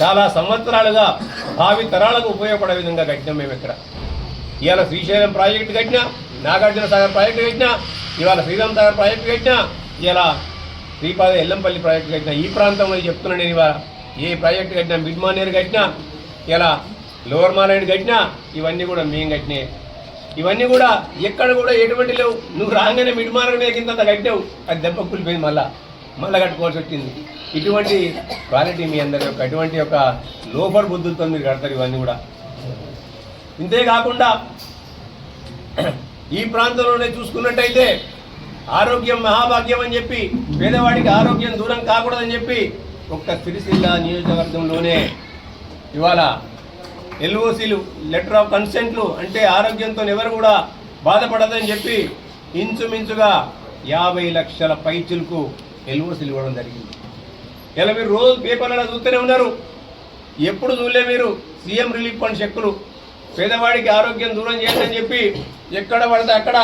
చాలా సంవత్సరాలుగా భావి తరాలకు ఉపయోగపడే విధంగా కట్టినాం మేము ఇక్కడ. ఇవాళ శ్రీశైలం ప్రాజెక్టు కట్టినా నాగార్జున సాగర్ ప్రాజెక్టు కట్టినా ఇవాళ శ్రీరామ్ సాగర్ ప్రాజెక్టు కట్టినా ఇలా శ్రీపాద ఎల్లంపల్లి ప్రాజెక్టు కట్టినా ఈ ప్రాంతంలో చెప్తున్నాను నేను ఇవాళ. ఏ ప్రాజెక్టు కట్టినా మిడ్ మానేరు కట్టినా ఇలా లోవర్ మాలైడ్ కట్టినా ఇవన్నీ కూడా మేము కట్టినాయి. ఇవన్నీ కూడా ఎక్కడ కూడా ఎటువంటి లేవు. నువ్వు రాగానే మిడ్ మానేరు మీద కింద కట్టావు అది దెబ్బ కూలిపోయింది మళ్ళీ. మళ్ళీ కట్టుకోవాల్సి వచ్చింది. ఇటువంటి క్వాలిటీ మీ అందరి యొక్క ఇటువంటి యొక్క లోపర్ బుద్ధులతో మీరు కడతారు ఇవన్నీ కూడా. ఇంతే కాకుండా ఈ ప్రాంతంలోనే చూసుకున్నట్టయితే ఆరోగ్యం మహాభాగ్యం అని చెప్పి పేదవాడికి ఆరోగ్యం దూరం కాకూడదని చెప్పి ఒక్క సిరిసిల్ల నియోజకవర్గంలోనే ఇవాళ ఎల్ఓసీలు లెటర్ ఆఫ్ కన్సెంట్లు అంటే ఆరోగ్యంతో ఎవరు కూడా బాధపడదని చెప్పి ఇంచుమించుగా యాభై లక్షల పైచులకు ఎల్ఓసీలు ఇవ్వడం జరిగింది. ఇలా మీరు రోజు పేపర్లలో చూస్తూనే ఉన్నారు. ఎప్పుడు చూడలే మీరు సీఎం రిలీఫ్ ఫండ్ చెక్కులు. పేదవాడికి ఆరోగ్యం దూరం చేయాలని చెప్పి ఎక్కడ పడితే అక్కడ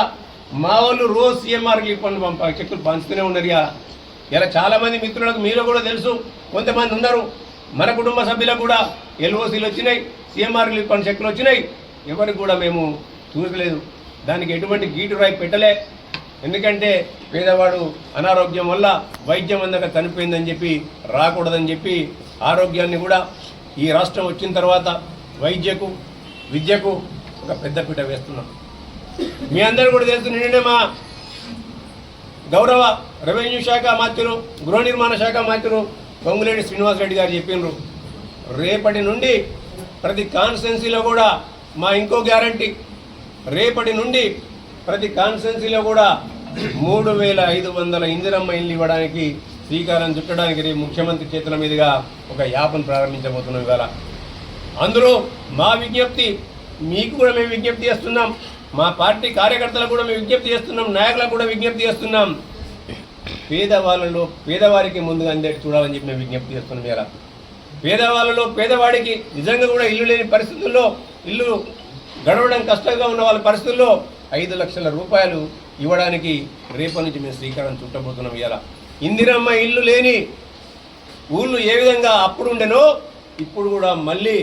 మా వాళ్ళు రోజు సీఎంఆర్ రిలీఫ్ ఫండ్ పంప చెక్కులు పంచుతూనే ఉన్నారు ఇలా ఇలా చాలామంది మిత్రులకు మీరు కూడా తెలుసు. కొంతమంది ఉన్నారు. మన కుటుంబ సభ్యులకు కూడా ఎల్ఓసీలు వచ్చినాయి సీఎంఆర్ రిలీఫ్ ఫండ్ చెక్కులు వచ్చినాయి. ఎవరికి కూడా మేము చూడలేదు. దానికి ఎటువంటి గీటు రాయి పెట్టలే. ఎందుకంటే పేదవాడు అనారోగ్యం వల్ల వైద్యం అందక చనిపోయిందని చెప్పి రాకూడదని చెప్పి ఆరోగ్యాన్ని కూడా ఈ రాష్ట్రం వచ్చిన తర్వాత వైద్యకు విద్యకు ఒక పెద్దపీట వేస్తున్నాం. మీ అందరూ కూడా తెలుసు నిన్ననే మా గౌరవ రెవెన్యూ శాఖ మంత్రులు గృహ నిర్మాణ శాఖ మంత్రులు శ్రీనివాస్ శ్రీనివాసరెడ్డి గారు చెప్పినారు. రేపటి నుండి ప్రతి కాన్స్టెన్సీలో కూడా మా ఇంకో గ్యారంటీ రేపటి నుండి ప్రతి కాన్స్టెన్సీలో కూడా మూడు వేల ఐదు వందల ఇందిరమ్మ ఇల్లు ఇవ్వడానికి శ్రీకారం చుట్టడానికి రేపు ముఖ్యమంత్రి చేతుల మీదుగా ఒక యాప్ను ప్రారంభించబోతున్నాం ఇవాళ. అందులో మా విజ్ఞప్తి మీకు కూడా మేము విజ్ఞప్తి చేస్తున్నాం. మా పార్టీ కార్యకర్తలకు కూడా మేము విజ్ఞప్తి చేస్తున్నాం. నాయకులకు కూడా విజ్ఞప్తి చేస్తున్నాం. పేదవాళ్ళలో పేదవారికి ముందుగా అందరికి చూడాలని చెప్పి మేము విజ్ఞప్తి చేస్తున్నాం ఇలా పేదవాళ్ళలో పేదవాడికి నిజంగా కూడా ఇల్లు లేని పరిస్థితుల్లో ఇల్లు గడవడం కష్టంగా ఉన్న వాళ్ళ పరిస్థితుల్లో ఐదు లక్షల రూపాయలు ఇవ్వడానికి రేపటి నుంచి మేము శ్రీకారం చుట్టబోతున్నాం ఇలా ఇందిరమ్మ ఇల్లు లేని ఊళ్ళు ఏ విధంగా అప్పుడు ఉండెనో ఇప్పుడు కూడా మళ్ళీ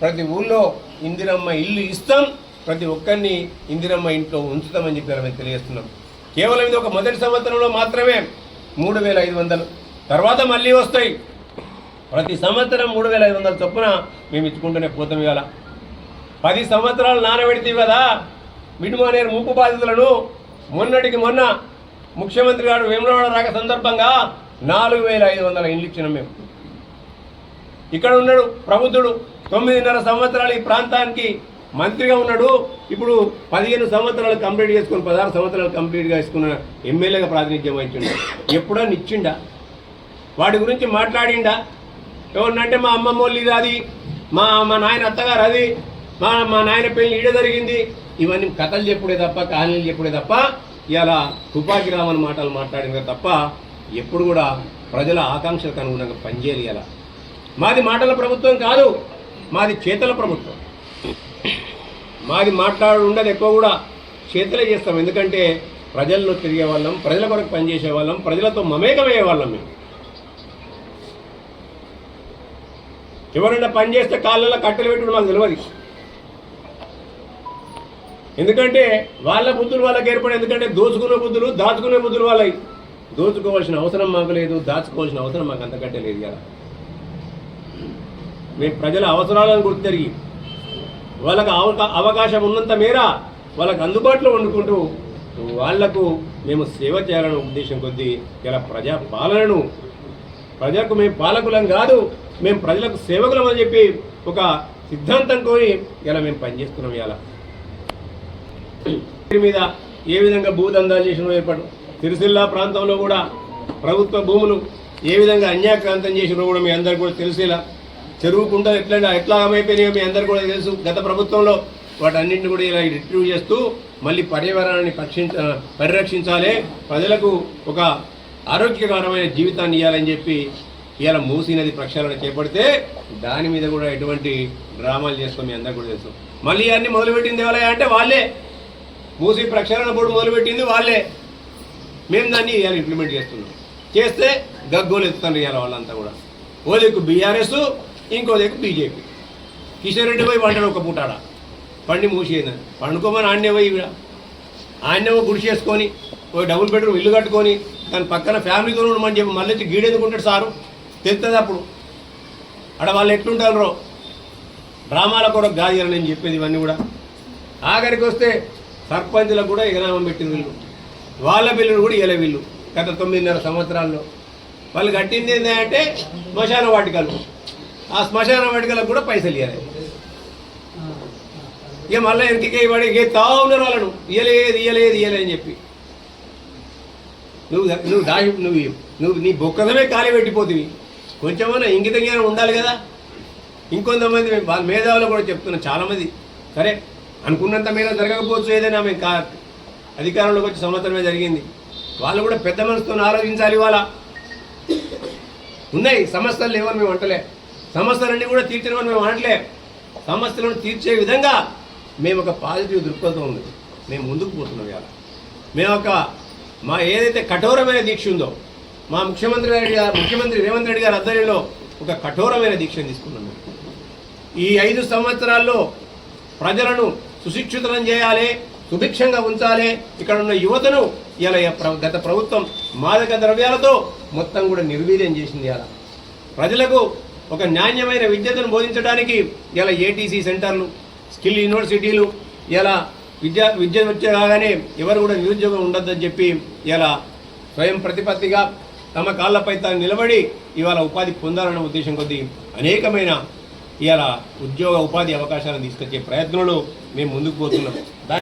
ప్రతి ఊళ్ళో ఇందిరమ్మ ఇల్లు ఇస్తాం ప్రతి ఒక్కరిని ఇందిరమ్మ ఇంట్లో ఉంచుతామని చెప్పి మేము తెలియజేస్తున్నాం. కేవలం ఇది ఒక మొదటి సంవత్సరంలో మాత్రమే మూడు వేల ఐదు వందలు. తర్వాత మళ్ళీ వస్తాయి. ప్రతి సంవత్సరం మూడు వేల ఐదు వందల చొప్పున మేము ఇచ్చుకుంటూనే పోతాం ఇవాళ పది సంవత్సరాలు నానబెడితే కదా మిడిమానేరు ముప్పు బాధితులను మొన్నటికి మొన్న ముఖ్యమంత్రి గారు వేములవాడ రాక సందర్భంగా నాలుగు వేల ఐదు వందల ఇండ్లు ఇచ్చినాం మేము. ఇక్కడ ఉన్నాడు ప్రబుద్ధుడు తొమ్మిదిన్నర సంవత్సరాలు ఈ ప్రాంతానికి మంత్రిగా ఉన్నాడు. ఇప్పుడు పదిహేను సంవత్సరాలు కంప్లీట్ చేసుకుని పదహారు సంవత్సరాలు కంప్లీట్గా చేసుకున్న ఎమ్మెల్యేగా ప్రాతినిధ్యం వహించిండు. ఎప్పుడన్నా ఇచ్చిండా? వాడి గురించి మాట్లాడిండా? ఎవరినంటే మా అమ్మమ్మ వాళ్ళు ఇది అది మా మా నాయన అత్తగారు అది మా మా నాయన పెళ్ళి ఈడ జరిగింది. ఇవన్నీ కథలు చెప్పుడే తప్ప కాలనీలు చెప్పుడే తప్ప ఇలా తుపాకి రామని మాటలు మాట్లాడిన తప్ప ఎప్పుడు కూడా ప్రజల ఆకాంక్షలకు అనుగుణంగా పనిచేయాలి ఇలా మాది మాటల ప్రభుత్వం కాదు మాది చేతల ప్రభుత్వం. మాది మాట్లాడు ఉండదు ఎక్కువ కూడా చేతులే చేస్తాం. ఎందుకంటే ప్రజల్లో తిరిగే వాళ్ళం ప్రజల కొరకు పనిచేసే వాళ్ళం ప్రజలతో మమేకమయ్యే వాళ్ళం మేము. ఎవరైనా పని చేస్తే కాళ్ళలో కట్టెలు పెట్టుకుని మాకు తెలియదు ఎందుకంటే వాళ్ళ బుద్ధులు వాళ్ళకి ఏర్పడే ఎందుకంటే దోచుకునే బుద్ధులు దాచుకునే బుద్ధులు వాళ్ళవి. దోచుకోవాల్సిన అవసరం మాకు లేదు దాచుకోవాల్సిన అవసరం మాకు అంతకంటే లేదు కదా మేము ప్రజల అవసరాలను గుర్తిరిగి వాళ్ళకు అవకా అవకాశం ఉన్నంత మేర వాళ్ళకు అందుబాటులో వండుకుంటూ వాళ్ళకు మేము సేవ చేయాలనే ఉద్దేశం కొద్దీ ఇలా ప్రజా పాలనను ప్రజలకు మేము పాలకులం కాదు మేము ప్రజలకు సేవకులం అని చెప్పి ఒక సిద్ధాంతం కోరి ఇలా మేము పనిచేస్తున్నాం ఇలా మీద ఏ విధంగా భూదందాలు చేసిన ఏర్పాటు. సిరిసిల్ల ప్రాంతంలో కూడా ప్రభుత్వ భూములు ఏ విధంగా అన్యాక్రాంతం చేసినో కూడా మీ అందరు కూడా తెలిసేలా చెరువు కుంటలు ఎట్లా ఎట్లా అయిపోయినాయో మీ అందరు కూడా తెలుసు. గత ప్రభుత్వంలో వాటన్నింటిని కూడా ఇలా రిట్రీవ్ చేస్తూ మళ్ళీ పర్యావరణాన్ని పక్షించ పరిరక్షించాలి. ప్రజలకు ఒక ఆరోగ్యకరమైన జీవితాన్ని ఇవ్వాలని చెప్పి ఇవాళ మూసీ నది ప్రక్షాళన చేపడితే దాని మీద కూడా ఎటువంటి డ్రామాలు చేసుకో మీ అందరు కూడా తెలుసు. మళ్ళీ అన్ని మొదలుపెట్టింది ఎవరయ్యా అంటే వాళ్ళే. మూసీ ప్రక్షాళన బోర్డు మొదలుపెట్టింది వాళ్ళే. మేము దాన్ని ఇవాళ ఇంప్లిమెంట్ చేస్తున్నాం. చేస్తే గగ్గోలు ఎత్తుతాను ఇవాళ వాళ్ళంతా కూడా. ఓ దిక్కు బీఆర్ఎస్ ఇంకో దిక్కు బీజేపీ. కిషన్ రెడ్డి పోయి వంటలు ఒక పూటాడ. పండి మూసేదని పండుకోమని ఆన్నే పోయి ఈడ. గుడి చేసుకొని ఓ డబుల్ బెడ్రూమ్ ఇల్లు కట్టుకొని దాని పక్కన ఫ్యామిలీతో ఉండమని చెప్పి మళ్ళీ గీడెందుకుంటాడు సారు. తెలుస్తుంది అప్పుడు. అక్కడ వాళ్ళు ఎట్లుంటారు డ్రామాల కొరకు గాదిరా నేను చెప్పేది ఇవన్నీ కూడా. ఆఖరికి వస్తే సర్పంచులకు కూడా ఎగనామం పెట్టింది వీళ్ళు. వాళ్ళ బిల్లులు కూడా ఇవ్వలే వీళ్ళు గత తొమ్మిదిన్నర సంవత్సరాల్లో. వాళ్ళు కట్టింది ఏంటంటే శ్మశాన వాటికలు. ఆ శ్మశాన వాటికలకు కూడా పైసలు ఇవ్వలేదు ఇక మళ్ళీ వెనకకే వాడి ఇక తా ఉన్నారు వాళ్ళను. ఇయ్యలేదు ఇయ్యలేదు ఇయ్యలేదని అని చెప్పి. నువ్వు నువ్వు దాచి నువ్వు నువ్వు నీ బొక్కదమే ఖాళీ పెట్టిపోతుంది కొంచెమన్నా ఇంగిత జ్ఞానం ఉండాలి కదా. ఇంకొంతమంది వాళ్ళ మేధావులు కూడా చెప్తున్నాను చాలామంది. సరే అనుకున్నంత మీద జరగకపోవచ్చు ఏదైనా మేము కా అధికారంలోకి వచ్చి సంవత్సరమే జరిగింది. వాళ్ళు కూడా పెద్ద మనసుతో ఆలోచించాలి వాళ్ళ ఉన్నాయి సమస్యలు లేవని మేము అంటలే. సమస్యలన్నీ కూడా తీర్చలేమని మేము అనట్లే. సమస్యలను తీర్చే విధంగా మేము ఒక పాజిటివ్ దృక్పథం ఉంది. మేము ముందుకు పోతున్నాం ఇవాళ. మేము ఒక మా ఏదైతే కఠోరమైన దీక్ష ఉందో మా ముఖ్యమంత్రి రెడ్డి గారు ముఖ్యమంత్రి రేవంత్ రెడ్డి గారి ఆధ్వర్యంలో ఒక కఠోరమైన దీక్ష తీసుకున్నాం మేము. ఈ ఐదు సంవత్సరాల్లో ప్రజలను సుశిక్షితులను చేయాలి సుభిక్షంగా ఉంచాలి. ఇక్కడ ఉన్న యువతను ఇలా గత ప్రభుత్వం మాదక ద్రవ్యాలతో మొత్తం కూడా నిర్వీర్యం చేసింది ఇలా ప్రజలకు ఒక నాణ్యమైన విద్యను బోధించడానికి ఇలా ఏటీసీ సెంటర్లు స్కిల్ యూనివర్సిటీలు ఇలా విద్య విద్య వచ్చే కాగానే ఎవరు కూడా నిరుద్యోగం ఉండొద్దని చెప్పి ఇలా స్వయం ప్రతిపత్తిగా తమ కాళ్ళపై తాను నిలబడి ఇవాళ ఉపాధి పొందాలన్న ఉద్దేశం కొద్దీ అనేకమైన ఇలా ఉద్యోగ ఉపాధి అవకాశాలను తీసుకొచ్చే ప్రయత్నంలో మేము ముందుకు పోతున్నాం.